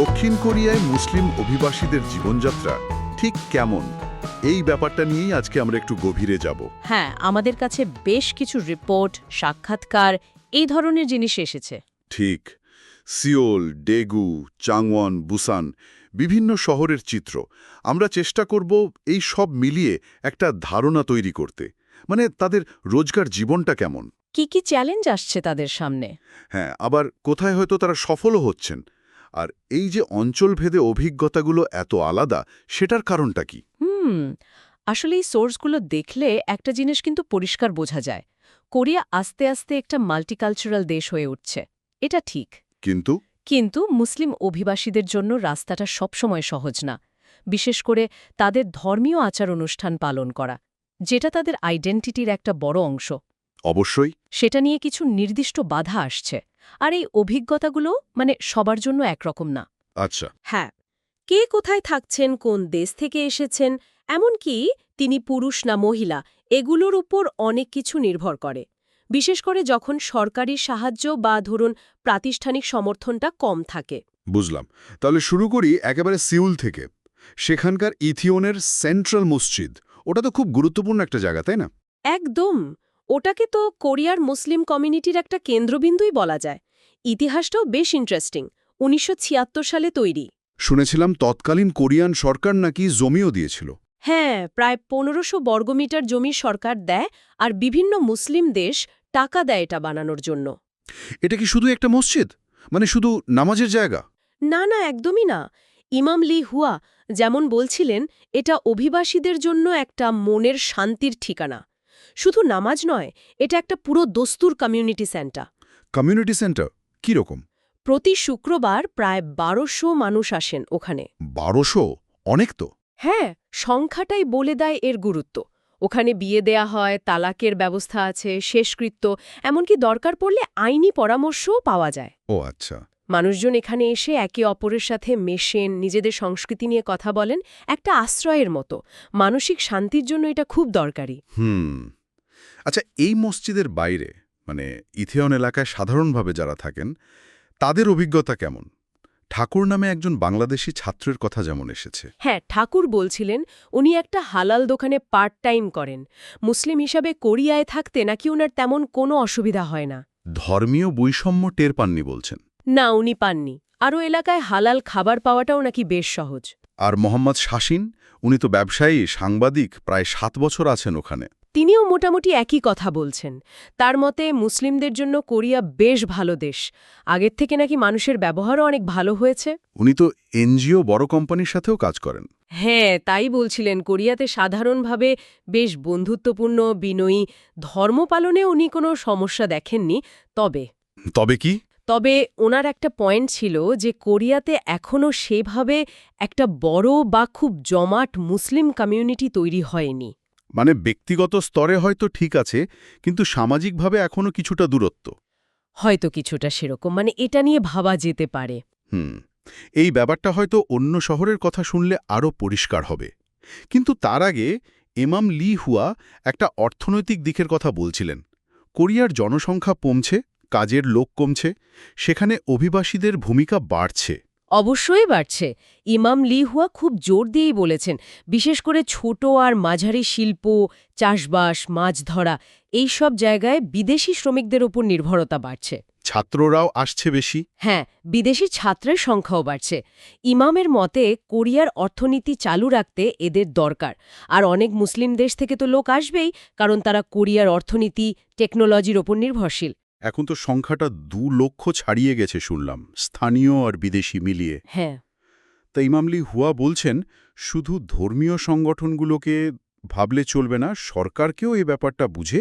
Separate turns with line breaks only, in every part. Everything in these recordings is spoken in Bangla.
দক্ষিণ কোরিয়ায় মুসলিম অভিবাসীদের জীবনযাত্রা ঠিক কেমন? এই ব্যাপারটা নিয়েই আজকে আমরা একটু গভীরে যাব।
হ্যাঁ আমাদের কাছে বেশ কিছু রিপোর্ট সাক্ষাৎকার এই ধরনের জিনিস এসেছে।
ঠিক। সিওল ডেগু চাংওয়ান বুসান বিভিন্ন শহরের চিত্র। আমরা চেষ্টা করব এই সব মিলিয়ে একটা ধারণা তৈরি করতে। মানে তাদের রোজগার জীবনটা কেমন?
কি কি চ্যালেঞ্জ আসছে তাদের সামনে?
হ্যাঁ আবার কোথায় হয়তো তারা সফলও হচ্ছেন। আর এই যে অঞ্চলভেদে অভিজ্ঞতাগুলো এত আলাদা সেটার কারণটা কি?
হুম আসলে এই সোর্সগুলো দেখলে একটা জিনিস কিন্তু পরিষ্কার বোঝা যায়। কোরিয়া আস্তে আস্তে একটা মাল্টিকালচারাল দেশ হয়ে উঠছে। এটা ঠিক।
কিন্তু?
কিন্তু মুসলিম অভিবাসীদের জন্য রাস্তাটা সবসময় সহজ না। বিশেষ করে তাদের ধর্মীয় আচার অনুষ্ঠান পালন করা যেটা তাদের আইডেন্টিটির একটা বড় অংশ।
অবশ্যই।
সেটা নিয়ে কিছু নির্দিষ্ট বাধা আসছে। আর এই অভিজ্ঞতাগুলো মানে সবার জন্য একরকম না।
আচ্ছা।
হ্যাঁ কে কোথায় থাকছেন কোন দেশ থেকে এসেছেন এমনকি তিনি পুরুষ না মহিলা এগুলোর উপর অনেক কিছু নির্ভর করে। বিশেষ করে যখন সরকারি সাহায্য বা ধরুন প্রাতিষ্ঠানিক সমর্থনটা কম থাকে।
বুঝলাম। তাহলে শুরু করি একেবারে সিউল থেকে। সেখানকার ইথিওনের সেন্ট্রাল মসজিদ ওটা তো খুব গুরুত্বপূর্ণ একটা জায়গা তাই না?
একদম। ওটাকে তো কোরিয়ার মুসলিম কমিউনিটির একটা কেন্দ্রবিন্দুই বলা যায়। ইতিহাসটাও বেশ ইন্টারেস্টিং উনিশশো ছিয়াত্তর সালে তৈরি।
শুনেছিলাম তৎকালীন কোরিয়ান সরকার নাকি জমিও দিয়েছিল।
হ্যাঁ প্রায় পনেরোশো বর্গমিটার জমি সরকার দেয় আর বিভিন্ন মুসলিম দেশ টাকা দেয় এটা বানানোর জন্য।
এটা কি শুধু একটা মসজিদ? মানে শুধু নামাজের জায়গা?
না না একদমই না। ইমাম লি হুয়া যেমন বলছিলেন এটা অভিবাসীদের জন্য একটা মনের শান্তির ঠিকানা। শুধু নামাজ নয় এটা একটা পুরো দস্তুর কমিউনিটি সেন্টার
কমিউনিটি সেন্টার কি রকম?
প্রতি শুক্রবার প্রায় বারোশো মানুষ আসেন ওখানে।
বারোশো? অনেক তো।
হ্যাঁ সংখ্যাটাই বলে দেয় এর গুরুত্ব। ওখানে বিয়ে দেয়া হয় তালাকের ব্যবস্থা আছে শেষকৃত্য এমনকি দরকার পড়লে আইনি পরামর্শও পাওয়া যায়।
ও আচ্ছা।
মানুষজন এখানে এসে একে অপরের সাথে মেশেন নিজেদের সংস্কৃতি নিয়ে কথা বলেন একটা আশ্রয়ের মতো। মানসিক শান্তির জন্য এটা খুব দরকারি।
হুম। আচ্ছা এই মসজিদের বাইরে মানে ইথিয়ন এলাকায় সাধারণভাবে যারা থাকেন তাদের অভিজ্ঞতা কেমন? ঠাকুর নামে একজন বাংলাদেশি ছাত্রের কথা যেমন এসেছে।
হ্যাঁ ঠাকুর বলছিলেন উনি একটা হালাল দোকানে পার্ট টাইম করেন। মুসলিম হিসাবে কোরিয়ায় থাকতে নাকি ওনার তেমন কোনো অসুবিধা হয় না?
ধর্মীয় বৈষম্য টের পাননি বলছেন।
না উনি পাননি। আরও এলাকায় হালাল খাবার পাওয়াটাও নাকি বেশ সহজ।
আর মোহাম্মদ শাসিন উনি তো ব্যবসায়ী সাংবাদিক প্রায় সাত বছর আছেন ওখানে।
তিনিও মোটামুটি একই কথা বলছেন। তার মতে মুসলিমদের জন্য কোরিয়া বেশ ভালো দেশ। আগের থেকে নাকি মানুষের ব্যবহারও অনেক ভালো হয়েছে।
উনি তো এনজিও বড় কোম্পানির সাথেও কাজ করেন।
হ্যাঁ তাই বলছিলেন। কোরিয়াতে সাধারণভাবে বেশ বন্ধুত্বপূর্ণ বিনয়ী ধর্ম পালনে উনি কোনো সমস্যা দেখেননি। তবে
তবে কি?
তবে ওনার একটা পয়েন্ট ছিল যে কোরিয়াতে এখনও সেভাবে একটা বড় বা খুব জমাট মুসলিম কমিউনিটি তৈরি হয়নি।
মানে ব্যক্তিগত স্তরে হয়তো ঠিক আছে কিন্তু সামাজিকভাবে এখনও কিছুটা দূরত্ব।
হয়তো কিছুটা সেরকম মানে এটা নিয়ে ভাবা যেতে পারে।
হুম এই ব্যাপারটা হয়তো অন্য শহরের কথা শুনলে আরও পরিষ্কার হবে। কিন্তু তার আগে এমাম লি হুয়া একটা অর্থনৈতিক দিকের কথা বলছিলেন। কোরিয়ার জনসংখ্যা কমছে কাজের লোক কমছে সেখানে অভিবাসীদের ভূমিকা বাড়ছে।
অবশ্যই বাড়ছে। ইমাম লি হুয়া খুব জোর দিয়েই বলেছেন বিশেষ করে ছোট আর মাঝারি শিল্প চাষবাস মাছ ধরা এই সব জায়গায় বিদেশি শ্রমিকদের ওপর নির্ভরতা বাড়ছে।
ছাত্ররাও আসছে বেশি?
হ্যাঁ বিদেশি ছাত্রের সংখ্যাও বাড়ছে। ইমামের মতে কোরিয়ার অর্থনীতি চালু রাখতে এদের দরকার। আর অনেক মুসলিম দেশ থেকে তো লোক আসবেই কারণ তারা কোরিয়ার অর্থনীতি টেকনোলজির ওপর নির্ভরশীল।
এখন তো সংখ্যাটা দু লক্ষ ছাড়িয়ে গেছে শুনলাম স্থানীয় আর বিদেশি মিলিয়ে।
হ্যাঁ।
তা ইমামলি হুয়া বলছেন শুধু ধর্মীয় সংগঠনগুলোকে ভাবলে চলবে না সরকারকেও এই ব্যাপারটা বুঝে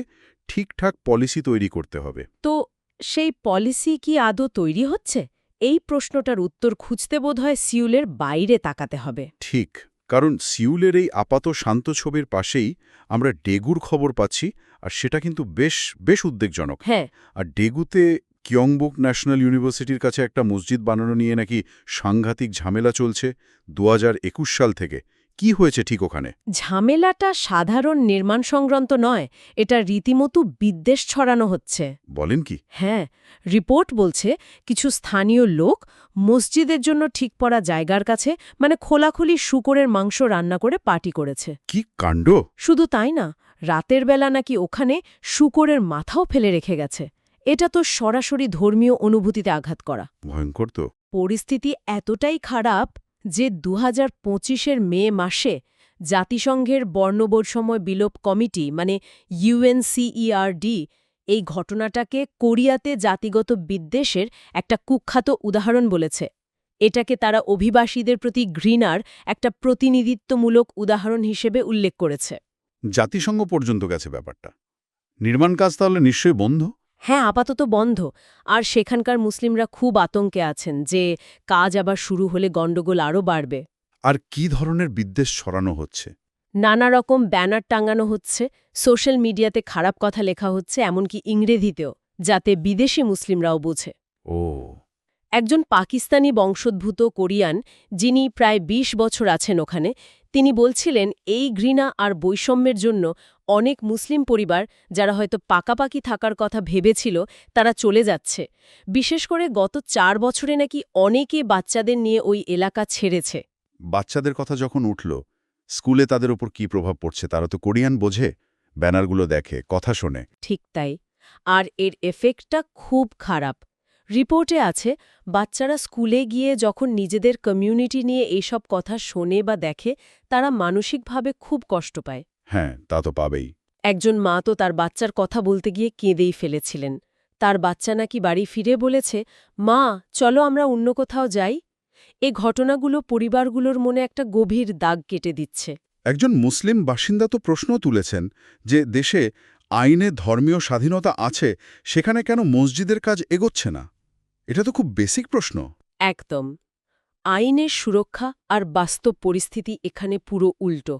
ঠিকঠাক পলিসি তৈরি করতে হবে।
তো সেই পলিসি কি আদৌ তৈরি হচ্ছে? এই প্রশ্নটার উত্তর খুঁজতে বোধহয় সিউলের বাইরে তাকাতে হবে।
ঠিক। কারণ সিউলের এই আপাত শান্ত ছবির পাশেই আমরা ডেগুর খবর পাচ্ছি আর সেটা কিন্তু বেশ বেশ উদ্বেগজনক।
হ্যাঁ।
আর ডেগুতে কিয়ংবুক ন্যাশনাল ইউনিভার্সিটির কাছে একটা মসজিদ বানানো নিয়ে নাকি সাংঘাতিক ঝামেলা চলছে দু হাজার একুশ সাল থেকে। কি হয়েছে ঠিক ওখানে?
ঝামেলাটা সাধারণ নির্মাণ সংক্রান্ত নয় এটা রীতিমতো বিদ্বেষ ছড়ানো হচ্ছে।
বলেন কি?
হ্যাঁ রিপোর্ট বলছে কিছু স্থানীয় লোক মসজিদের জন্য ঠিক পড়া জায়গার কাছে মানে খোলাখুলি শুকরের মাংস রান্না করে পার্টি করেছে।
কি কাণ্ড?
শুধু তাই না রাতের বেলা নাকি ওখানে শুকরের মাথাও ফেলে রেখে গেছে। এটা তো সরাসরি ধর্মীয় অনুভূতিতে আঘাত করা।
ভয়ঙ্কর তো।
পরিস্থিতি এতটাই খারাপ যে দু হাজার মে মাসে জাতিসংঘের বর্ণবৈষম্য বিলোপ কমিটি মানে ইউএনসিইআরডি এই ঘটনাটাকে কোরিয়াতে জাতিগত বিদ্বেষের একটা কুখ্যাত উদাহরণ বলেছে। এটাকে তারা অভিবাসীদের প্রতি ঘৃণার একটা প্রতিনিধিত্বমূলক উদাহরণ হিসেবে উল্লেখ করেছে।
জাতিসংঘ পর্যন্ত গেছে ব্যাপারটা। নির্মাণ কাজ তাহলে নিশ্চয়ই বন্ধ?
হ্যাঁ আপাতত বন্ধ। আর সেখানকার মুসলিমরা খুব আতঙ্কে আছেন যে কাজ আবার শুরু হলে গণ্ডগোল আরও বাড়বে।
আর কি ধরনের বিদ্বেষ ছড়ানো হচ্ছে?
নানা রকম ব্যানার টাঙানো হচ্ছে সোশ্যাল মিডিয়াতে খারাপ কথা লেখা হচ্ছে এমনকি ইংরেজিতেও যাতে বিদেশি মুসলিমরাও বোঝে।
ও।
একজন পাকিস্তানি বংশোদ্ভূত কোরিয়ান যিনি প্রায় ২০ বছর আছেন ওখানে তিনি বলছিলেন এই ঘৃণা আর বৈষম্যের জন্য অনেক মুসলিম পরিবার যারা হয়তো পাকাপাকি থাকার কথা ভেবেছিল তারা চলে যাচ্ছে। বিশেষ করে গত চার বছরে নাকি অনেকে বাচ্চাদের নিয়ে ওই এলাকা ছেড়েছে।
বাচ্চাদের কথা যখন উঠল স্কুলে তাদের উপর কি প্রভাব পড়ছে তারা তো কোরিয়ান বোঝে ব্যানারগুলো দেখে কথা শোনে।
ঠিক তাই। আর এর এফেক্টটা খুব খারাপ। রিপোর্টে আছে বাচ্চারা স্কুলে গিয়ে যখন নিজেদের কমিউনিটি নিয়ে এইসব কথা শোনে বা দেখে তারা মানসিকভাবে খুব কষ্ট পায়।
হ্যাঁ তা তো পাবেই।
একজন মা তো তার বাচ্চার কথা বলতে গিয়ে কেঁদেই ফেলেছিলেন। তার বাচ্চা নাকি বাড়ি ফিরে বলেছে মা চলো আমরা অন্য কোথাও যাই। এ ঘটনাগুলো পরিবারগুলোর মনে একটা গভীর দাগ কেটে দিচ্ছে।
একজন মুসলিম বাসিন্দা তো প্রশ্ন তুলেছেন যে দেশে আইনে ধর্মীয় স্বাধীনতা আছে সেখানে কেন মসজিদের কাজ এগোচ্ছে না? এটা তো খুব বেসিক প্রশ্ন।
একদম। আইনের সুরক্ষা আর বাস্তব পরিস্থিতি এখানে পুরো উল্টো।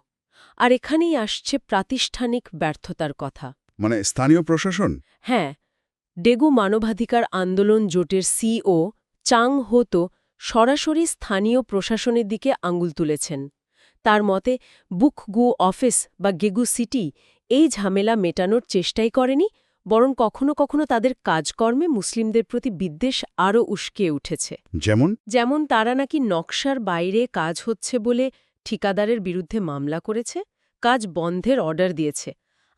আর এখানেই আসছে প্রাতিষ্ঠানিক ব্যর্থতার কথা।
মানে স্থানীয় প্রশাসন?
হ্যাঁ ডেগু মানবাধিকার আন্দোলন জোটের সিও চাং হো তো সরাসরি স্থানীয় প্রশাসনের দিকে আঙুল তুলেছেন। তার মতে বুকগু অফিস বা গেগু সিটি এই ঝামেলা মেটানোর চেষ্টাই করেনি বরং কখনো কখনো তাদের কাজকর্মে মুসলিমদের প্রতি বিদ্বেষ আরও উস্কে উঠেছে।
যেমন?
যেমন তারা নাকি নকশার বাইরে কাজ হচ্ছে বলে ঠিকাদারের বিরুদ্ধে মামলা করেছে কাজ বন্ধের অর্ডার দিয়েছে।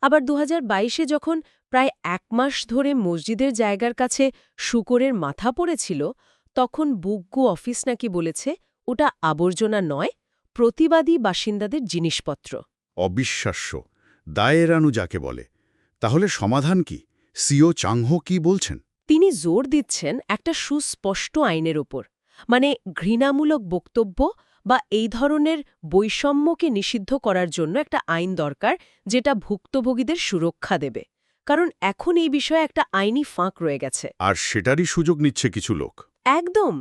আবার দু বাইশে যখন প্রায় এক মাস ধরে মসজিদের জায়গার কাছে শুকরের মাথা পড়েছিল তখন বুগ্গু অফিস নাকি বলেছে ওটা আবর্জনা নয় প্রতিবাদী বাসিন্দাদের জিনিসপত্র।
অবিশ্বাস্য। দায়েরানু যাকে বলে। তাহলে সমাধান কি? সিও চাংহো কি বলছেন?
তিনি জোর দিচ্ছেন একটা সুস্পষ্ট আইনের ওপর। মানে ঘৃণামূলক বক্তব্য বা এই ধরনের বৈষম্যকে নিষিদ্ধ করার জন্য একটা আইন দরকার যেটা ভুক্তভোগীদের সুরক্ষা দেবে। কারণ এখন এই বিষয়ে একটা আইনি ফাঁক রয়ে গেছে।
আর সেটারই সুযোগ নিচ্ছে কিছু লোক।
একদম!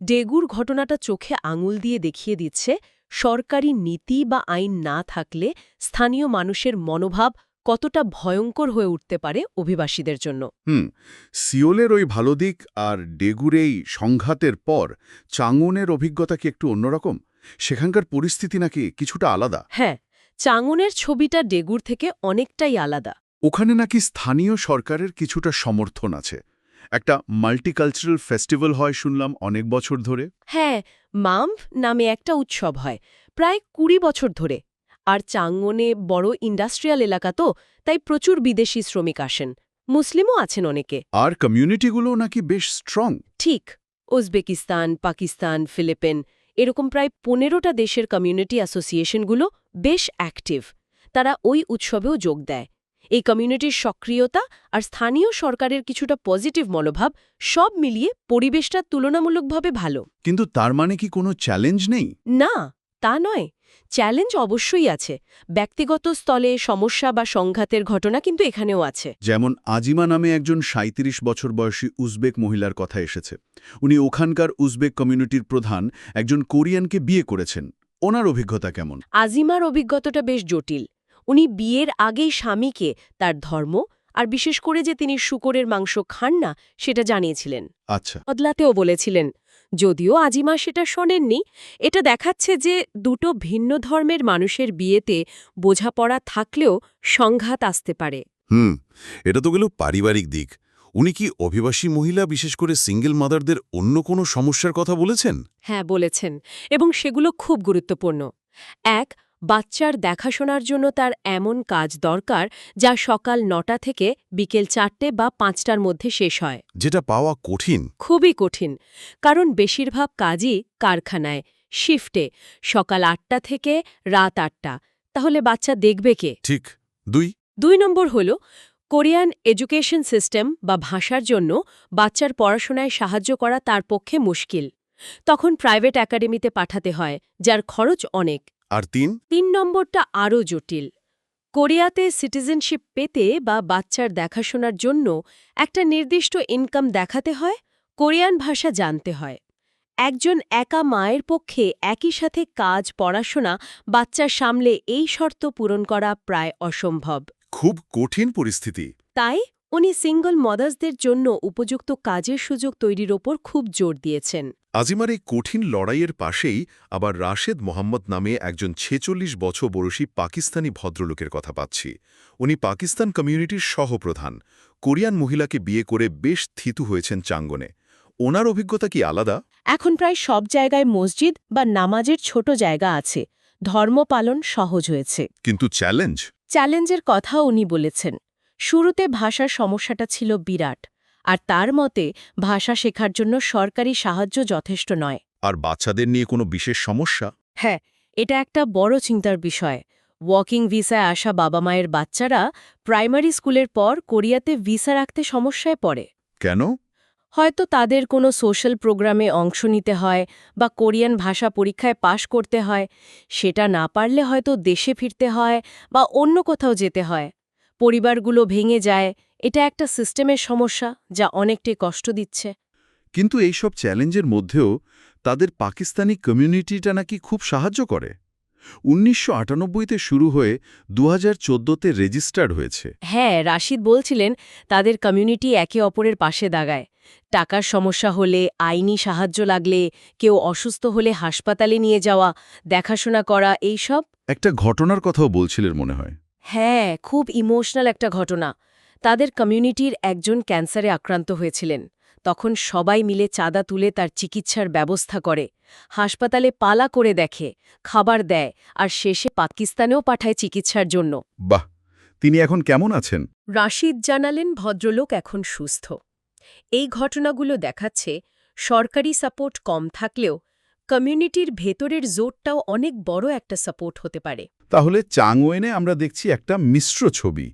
ডেগুর ঘটনাটা চোখে আঙুল দিয়ে দেখিয়ে দিচ্ছে সরকারি নীতি বা আইন না থাকলে স্থানীয় মানুষের মনোভাব কতটা ভয়ঙ্কর হয়ে উঠতে পারে অভিবাসীদের জন্য।
হুম সিওলের ওই ভালো দিক আর ডেগুর এই সংঘাতের পর চাঙ্গনের অভিজ্ঞতা কি একটু অন্যরকম? সেখানকার পরিস্থিতি নাকি কিছুটা আলাদা।
হ্যাঁ চাঙনের ছবিটা ডেগুর থেকে অনেকটাই আলাদা।
ওখানে নাকি স্থানীয় সরকারের কিছুটা সমর্থন আছে। একটা মাল্টিকালচারাল ফেস্টিভ্যাল হয় শুনলাম অনেক বছর ধরে।
হ্যাঁ মাম্প নামে একটা উৎসব হয় প্রায় কুড়ি বছর ধরে। আর চাঙ্গনে বড় ইন্ডাস্ট্রিয়াল এলাকা তো তাই প্রচুর বিদেশি শ্রমিক আসেন। মুসলিমও আছেন অনেকে।
আর কমিউনিটিগুলো নাকি বেশ স্ট্রং।
ঠিক উজবেকিস্তান পাকিস্তান ফিলিপিন এরকম প্রায় পনেরোটা দেশের কমিউনিটি অ্যাসোসিয়েশনগুলো বেশ অ্যাক্টিভ তারা ওই উৎসবেও যোগ দেয়। এই কমিউনিটির সক্রিয়তা আর স্থানীয় সরকারের কিছুটা পজিটিভ মনোভাব সব মিলিয়ে পরিবেশটা তুলনামূলকভাবে ভালো।
কিন্তু তার মানে কি কোনো চ্যালেঞ্জ নেই?
না। তা নয় চ্যালেঞ্জ অবশ্যই আছে। ব্যক্তিগত স্থলে সমস্যা বা সংঘাতের ঘটনা কিন্তু এখানেও আছে।
যেমন আজিমা নামে একজন ৩৭ বছর বয়সী উজবেক মহিলার কথা এসেছে। উনি ওখানকার উজবেক কমিউনিটির প্রধান একজন কোরিয়ানকে বিয়ে করেছেন। ওনার অভিজ্ঞতা কেমন?
আজিমার অভিজ্ঞতাটা বেশ জটিল। উনি বিয়ের আগেই স্বামীকে তার ধর্ম আর বিশেষ করে যে তিনি শুকরের মাংস খান না সেটা জানিয়েছিলেন।
আচ্ছা।
বদলাতেও বলেছিলেন যদিও আজিমা সেটা শোনেননি এটা দেখাচ্ছে যে দুটো ভিন্ন ধর্মের মানুষের বিয়েতে বোঝাপড়া থাকলেও সংঘাত আসতে পারে।
হুম এটা তো গেল পারিবারিক দিক। উনি কি অভিবাসী মহিলা বিশেষ করে সিঙ্গেল মাদারদের অন্য কোনো সমস্যার কথা বলেছেন?
হ্যাঁ বলেছেন এবং সেগুলো খুব গুরুত্বপূর্ণ। এক বাচ্চার দেখাশোনার জন্য তার এমন কাজ দরকার যা সকাল নটা থেকে বিকেল চারটে বা পাঁচটার মধ্যে শেষ হয়।
যেটা পাওয়া কঠিন।
খুবই কঠিন কারণ বেশিরভাগ কাজই কারখানায় শিফটে সকাল আটটা থেকে রাত আটটা। তাহলে বাচ্চা দেখবে কে?
ঠিক দুই।
দুই নম্বর হল কোরিয়ান এডুকেশন সিস্টেম বা ভাষার জন্য বাচ্চার পড়াশোনায় সাহায্য করা তার পক্ষে মুশকিল। তখন প্রাইভেট একাডেমিতে পাঠাতে হয় যার খরচ অনেক।
আর তিন?
তিন নম্বরটা আরও জটিল। কোরিয়াতে সিটিজেনশিপ পেতে বা বাচ্চার দেখাশোনার জন্য একটা নির্দিষ্ট ইনকাম দেখাতে হয় কোরিয়ান ভাষা জানতে হয়। একজন একা মায়ের পক্ষে একই সাথে কাজ পড়াশোনা বাচ্চার সামলে এই শর্ত পূরণ করা প্রায় অসম্ভব।
খুব কঠিন পরিস্থিতি।
তাই উনি সিঙ্গল মদার্সদের জন্য উপযুক্ত কাজের সুযোগ তৈরির ওপর খুব জোর দিয়েছেন।
আজিমার এই কঠিন লড়াইয়ের পাশেই আবার রাশেদ মোহাম্মদ নামে একজন ছেচল্লিশ বছর বয়সী পাকিস্তানি ভদ্রলোকের কথা পাচ্ছি। উনি পাকিস্তান কমিউনিটির সহপ্রধান। কোরিয়ান মহিলাকে বিয়ে করে বেশ থিতু হয়েছেন চাঙ্গনে। ওনার অভিজ্ঞতা কি আলাদা?
এখন প্রায় সব জায়গায় মসজিদ বা নামাজের ছোট জায়গা আছে। ধর্ম পালন সহজ হয়েছে।
কিন্তু চ্যালেঞ্জ?
চ্যালেঞ্জের কথা উনি বলেছেন। শুরুতে ভাষার সমস্যাটা ছিল বিরাট। আর তার মতে ভাষা শেখার জন্য সরকারি সাহায্য যথেষ্ট নয়।
আর বাচ্চাদের নিয়ে কোনো বিশেষ সমস্যা?
হ্যাঁ এটা একটা বড় চিন্তার বিষয়। ওয়াকিং ভিসায় আসা বাবা মায়ের বাচ্চারা প্রাইমারি স্কুলের পর কোরিয়াতে ভিসা রাখতে সমস্যায় পড়ে।
কেন?
হয়তো তাদের কোনো সোশ্যাল প্রোগ্রামে অংশ নিতে হয় বা কোরিয়ান ভাষা পরীক্ষায় পাশ করতে হয়। সেটা না পারলে হয়তো দেশে ফিরতে হয় বা অন্য কোথাও যেতে হয়। পরিবারগুলো ভেঙে যায় এটা একটা সিস্টেমের সমস্যা যা অনেকটাই কষ্ট দিচ্ছে।
কিন্তু এইসব চ্যালেঞ্জের মধ্যেও তাদের পাকিস্তানি কমিউনিটিটা নাকি খুব সাহায্য করে। উনিশশো আটানব্বইতে শুরু হয়ে দু হাজার চোদ্দোতে রেজিস্টার্ড হয়েছে।
হ্যাঁ রাশিদ বলছিলেন তাদের কমিউনিটি একে অপরের পাশে দাগায়। টাকার সমস্যা হলে আইনি সাহায্য লাগলে কেউ অসুস্থ হলে হাসপাতালে নিয়ে যাওয়া দেখাশোনা করা এইসব।
একটা ঘটনার কথাও বলছিলেন মনে হয়।
হ্যাঁ খুব ইমোশনাল একটা ঘটনা। তাদের কমিউনিটির একজন ক্যান্সারে আক্রান্ত হয়েছিলেন। তখন সবাই মিলে চাঁদা তুলে তার চিকিৎসার ব্যবস্থা করে। হাসপাতালে পালা করে দেখে খাবার দেয় আর শেষে পাকিস্তানেও পাঠায় চিকিৎসার জন্য।
বাহ! তিনি এখন কেমন আছেন?
রাশিদ জানালেন ভদ্রলোক এখন সুস্থ। এই ঘটনাগুলো দেখাচ্ছে সরকারি সাপোর্ট কম থাকলেও কমিউনিটির ভেতরের জোরটাও অনেক বড় একটা সাপোর্ট হতে পারে।
তাহলে চাংওয়েনে আমরা দেখছি একটা মিশ্র ছবি।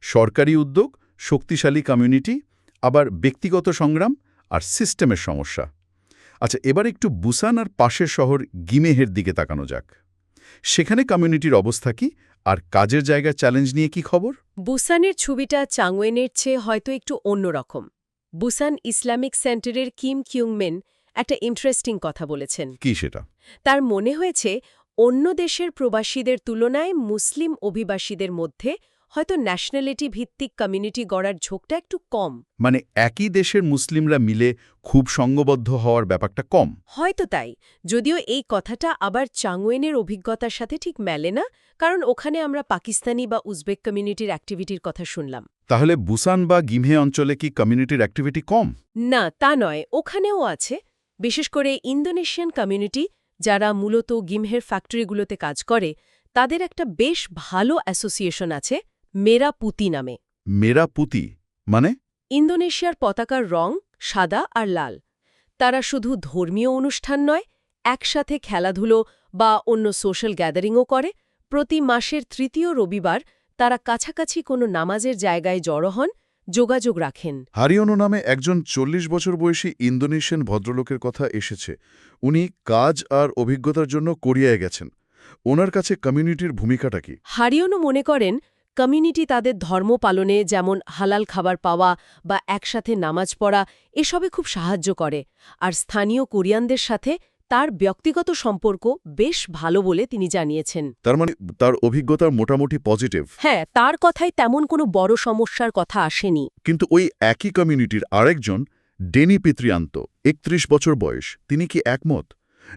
সরকারি উদ্যোগ শক্তিশালী কমিউনিটি আবার ব্যক্তিগত সংগ্রাম আর সিস্টেমের সমস্যা। আচ্ছা এবার একটু বুসান আর পাশের শহর গিমেহের দিকে তাকানো যাক। সেখানে কমিউনিটির অবস্থা কি আর কাজের জায়গার চ্যালেঞ্জ নিয়ে কি খবর?
বুসানের ছবিটা চাংওয়েনের চেয়ে হয়তো একটু অন্যরকম। বুসান ইসলামিক সেন্টারের কিম কিউংমেন একটা ইন্টারেস্টিং কথা বলেছেন।
কি সেটা?
তার মনে হয়েছে অন্য দেশের প্রবাসীদের তুলনায় মুসলিম অভিবাসীদের মধ্যে হয়তো ন্যাশনালিটি ভিত্তিক কমিউনিটি গড়ার ঝোঁকটা একটু কম।
মানে একই দেশের মুসলিমরা মিলে খুব সঙ্গবদ্ধ হওয়ার ব্যাপারটা কম।
হয়তো তাই। যদিও এই কথাটা আবার চাংওয়েনের অভিজ্ঞতার সাথে ঠিক মেলে না কারণ ওখানে আমরা পাকিস্তানি বা উজবেক কমিউনিটির অ্যাক্টিভিটির কথা শুনলাম।
তাহলে বুসান বা গিমহে অঞ্চলে কি কমিউনিটির অ্যাক্টিভিটি কম?
না তা নয়। ওখানেও আছে। বিশেষ করে ইন্দোনেশিয়ান কমিউনিটি যারা মূলত গিমহের ফ্যাক্টরিগুলোতে কাজ করে তাদের একটা বেশ ভালো অ্যাসোসিয়েশন আছে। মেরা পুতি নামে।
মেরা পুতি মানে?
ইন্দোনেশিয়ার পতাকার রং সাদা আর লাল। তারা শুধু ধর্মীয় অনুষ্ঠান নয় একসাথে খেলাধুলো বা অন্য সোশ্যাল গ্যাদারিংও করে। প্রতি মাসের তৃতীয় রবিবার তারা কাছাকাছি কোনো নামাজের জায়গায় জড়ো হন যোগাযোগ রাখেন।
হারিয়নো নামে একজন চল্লিশ বছর বয়সী ইন্দোনেশিয়ান ভদ্রলোকের কথা এসেছে। উনি কাজ আর অভিজ্ঞতার জন্য কোরিয়ায় গেছেন। ওনার কাছে কমিউনিটির ভূমিকাটা কি?
হারিয়নও মনে করেন কমিউনিটি তাদের ধর্ম পালনে যেমন হালাল খাবার পাওয়া বা একসাথে নামাজ পড়া এসবে খুব সাহায্য করে। আর স্থানীয় কোরিয়ানদের সাথে তার ব্যক্তিগত সম্পর্ক বেশ ভালো বলে তিনি জানিয়েছেন।
তার মানে তার অভিজ্ঞতা মোটামুটি পজিটিভ
হ্যাঁ তার কথায় তেমন কোনো বড় সমস্যার কথা আসেনি।
কিন্তু ওই একই কমিউনিটির আরেকজন ডেনি পিত্রিয়ান্ত একত্রিশ বছর বয়স তিনি কি একমত?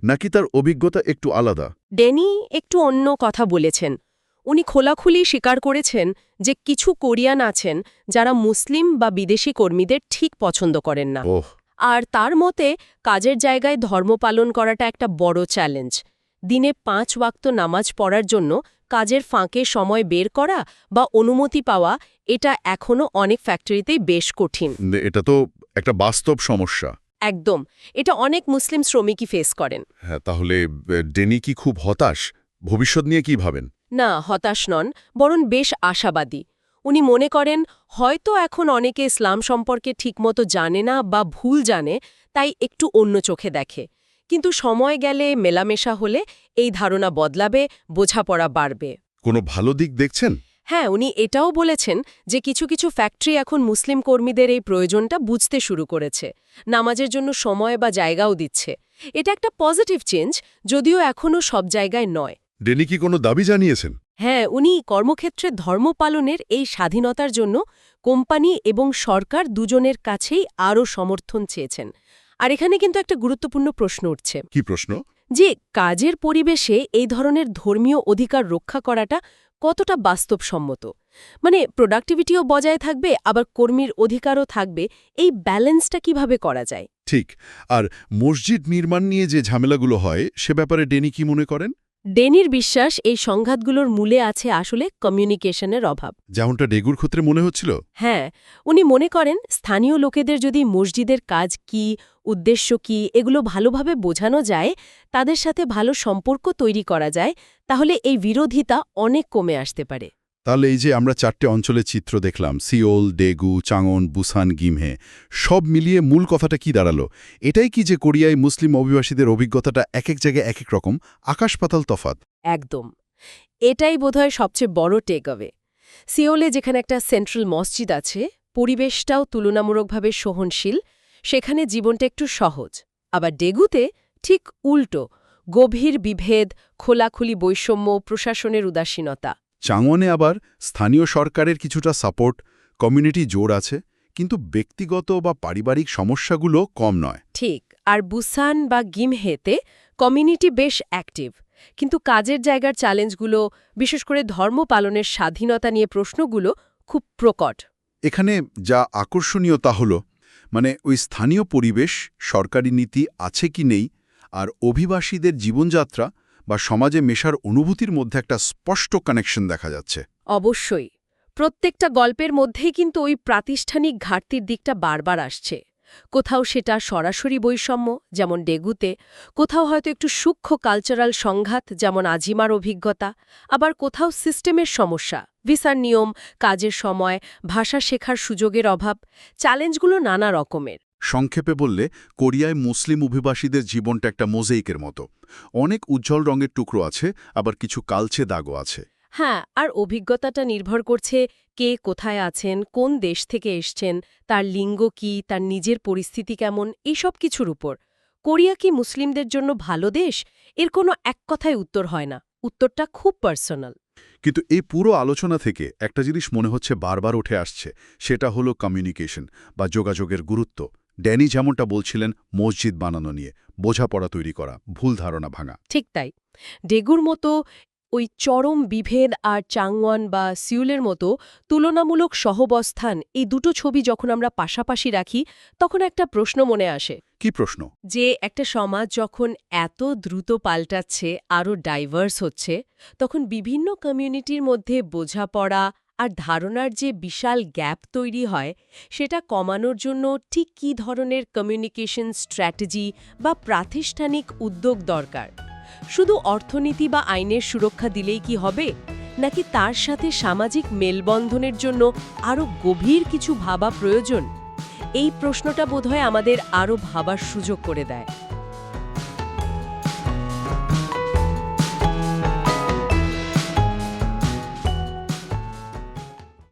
নাকি তার অভিজ্ঞতা একটু আলাদা?
ডেনি একটু অন্য কথা বলেছেন। উনি খোলাখুলি স্বীকার করেছেন যে কিছু কোরিয়ান আছেন যারা মুসলিম বা বিদেশি কর্মীদের ঠিক পছন্দ করেন না। আর তার মতে কাজের জায়গায় ধর্ম পালন করাটা একটা বড় চ্যালেঞ্জ। দিনে পাঁচ ওয়াক্ত নামাজ পড়ার জন্য কাজের ফাঁকে সময় বের করা বা অনুমতি পাওয়া এটা এখনও অনেক ফ্যাক্টরিতেই বেশ কঠিন।
এটা তো একটা বাস্তব সমস্যা।
একদম। এটা অনেক মুসলিম শ্রমিকই ফেস করেন।
হ্যাঁ তাহলে ডেনি কি খুব হতাশ? ভবিষ্যৎ নিয়ে কি ভাবেন?
না হতাশ নন বরং বেশ আশাবাদী। উনি মনে করেন হয়তো এখন অনেকে ইসলাম সম্পর্কে ঠিকমতো জানে না বা ভুল জানে তাই একটু অন্য চোখে দেখে। কিন্তু সময় গেলে মেলামেশা হলে এই ধারণা বদলাবে বোঝাপড়া বাড়বে।
কোনো ভালো দিক দেখছেন?
হ্যাঁ উনি এটাও বলেছেন যে কিছু কিছু ফ্যাক্টরি এখন মুসলিম কর্মীদের এই প্রয়োজনটা বুঝতে শুরু করেছে। নামাজের জন্য সময় বা জায়গাও দিচ্ছে। এটা একটা পজিটিভ চেঞ্জ যদিও এখনও সব জায়গায় নয়।
ডেনি কি কোনো দাবি জানিয়েছেন?
হ্যাঁ উনি কর্মক্ষেত্রে ধর্ম পালনের এই স্বাধীনতার জন্য কোম্পানি এবং সরকার দুজনের কাছেই আরও সমর্থন চেয়েছেন। আর এখানে কিন্তু একটা গুরুত্বপূর্ণ প্রশ্ন উঠছে।
কি প্রশ্ন?
যে কাজের পরিবেশে এই ধরনের ধর্মীয় অধিকার রক্ষা করাটা কতটা বাস্তবসম্মত? মানে প্রোডাক্টিভিটিও বজায় থাকবে আবার কর্মীর অধিকারও থাকবে এই ব্যালেন্সটা কীভাবে করা যায়?
ঠিক আর মসজিদ নির্মাণ নিয়ে যে ঝামেলাগুলো হয় সে ব্যাপারে ডেনি কি মনে করেন?
ডেনির বিশ্বাস এই সংঘাতগুলোর মূলে আছে আসলে কমিউনিকেশনের অভাব।
যেমনটা ডেগুর ক্ষেত্রে মনে হচ্ছিল?
হ্যাঁ উনি মনে করেন স্থানীয় লোকেদের যদি মসজিদের কাজ কি উদ্দেশ্য কি এগুলো ভালোভাবে বোঝানো যায় তাদের সাথে ভালো সম্পর্ক তৈরি করা যায় তাহলে এই বিরোধিতা অনেক কমে আসতে পারে।
তাহলে এই যে আমরা চারটে অঞ্চলের চিত্র দেখলাম, Seoul, Daegu, Changwon, Busan, Gimhae, সব মিলিয়ে মূল কথাটা কি দাঁড়াল? এটাই কি যে কোরিয়ায় মুসলিম অভিবাসীদের অভিজ্ঞতাটা এক এক জায়গায় এক এক রকম? আকাশ পাতাল তফাত
একদম। এটাই বোধহয় সবচেয়ে বড় টেকঅ্যাওয়ে সিওলে যেখানে একটা সেন্ট্রাল মসজিদ আছে, পরিবেশটাও তুলনামূলকভাবে সহনশীল, সেখানে জীবনটা একটু সহজ। আবার ডেগুতে ঠিক উল্টো, গভীর বিভেদ, খোলাখুলি বৈষম্য, প্রশাসনের উদাসীনতা।
চাঙনে আবার স্থানীয় সরকারের কিছুটা সাপোর্ট কমিউনিটি জোর আছে কিন্তু ব্যক্তিগত বা পারিবারিক সমস্যাগুলো কম নয়।
ঠিক আর বুসান বা গিমহেতে কমিউনিটি বেশ অ্যাক্টিভ কিন্তু কাজের জায়গার চ্যালেঞ্জগুলো বিশেষ করে ধর্ম পালনের স্বাধীনতা নিয়ে প্রশ্নগুলো খুব প্রকট।
এখানে যা আকর্ষণীয় তা হল মানে ওই স্থানীয় পরিবেশ সরকারি নীতি আছে কি নেই আর অভিবাসীদের জীবনযাত্রা বা সমাজে মেশার অনুভূতির মধ্যে একটা স্পষ্ট কানেকশন দেখা যাচ্ছে।
অবশ্যই। প্রত্যেকটা গল্পের মধ্যেই কিন্তু ওই প্রাতিষ্ঠানিক ঘাটতির দিকটা বারবার আসছে। কোথাও সেটা সরাসরি বৈষম্য, যেমন ডেগুতে, কোথাও হয়তো একটু সূক্ষ্ম কালচারাল সংঘাত, যেমন আজিমার অভিজ্ঞতা, আবার কোথাও সিস্টেমের সমস্যা, ভিসার নিয়ম, কাজের সময়, ভাষা শেখার সুযোগের অভাব চ্যালেঞ্জগুলো নানা রকমের।
সংক্ষেপে বললে কোরিয়ায় মুসলিম অভিবাসীদের জীবনটা একটা মোজাইকের মতো। অনেক উজ্জ্বল রঙের টুকরো আছে আবার কিছু কালচে দাগও আছে।
হ্যাঁ আর অভিজ্ঞতাটা নির্ভর করছে কে কোথায় আছেন কোন দেশ থেকে এসছেন তার লিঙ্গ কি তার নিজের পরিস্থিতি কেমন এইসব কিছুর উপর। কোরিয়া কি মুসলিমদের জন্য ভালো দেশ? এর কোনো এক কথায় উত্তর হয় না। উত্তরটা খুব পার্সোনাল।
কিন্তু এই পুরো আলোচনা থেকে একটা জিনিস মনে হচ্ছে বারবার উঠে আসছে সেটা হলো কমিউনিকেশন বা যোগাযোগের গুরুত্ব। ড্যানি যেমনটা বলছিলেন মসজিদ বানানো নিয়ে বোঝাপড়া তৈরি করা ভুল ধারণা ভাঙা।
ঠিক তাই। ডেগুর মতো ওই চরম বিভেদ আর চাংওয়ান বা সিউলের মতো তুলনামূলক সহবস্থান এই দুটো ছবি যখন আমরা পাশাপাশি রাখি তখন একটা প্রশ্ন মনে আসে।
কি প্রশ্ন?
যে একটা সমাজ যখন এত দ্রুত পাল্টাচ্ছে আরও ডাইভার্স হচ্ছে তখন বিভিন্ন কমিউনিটির মধ্যে বোঝাপড়া আর ধারণার যে বিশাল গ্যাপ তৈরি হয়, সেটা কমানোর জন্য ঠিক কী ধরনের কমিউনিকেশন স্ট্র্যাটেজি বা প্রাতিষ্ঠানিক উদ্যোগ দরকার? শুধু অর্থনীতি বা আইনের সুরক্ষা দিলেই কি হবে? নাকি তার সাথে সামাজিক মেলবন্ধনের জন্য আরও গভীর কিছু ভাবা প্রয়োজন? এই প্রশ্নটা বোধহয় আমাদের আরও ভাবার সুযোগ করে দেয়।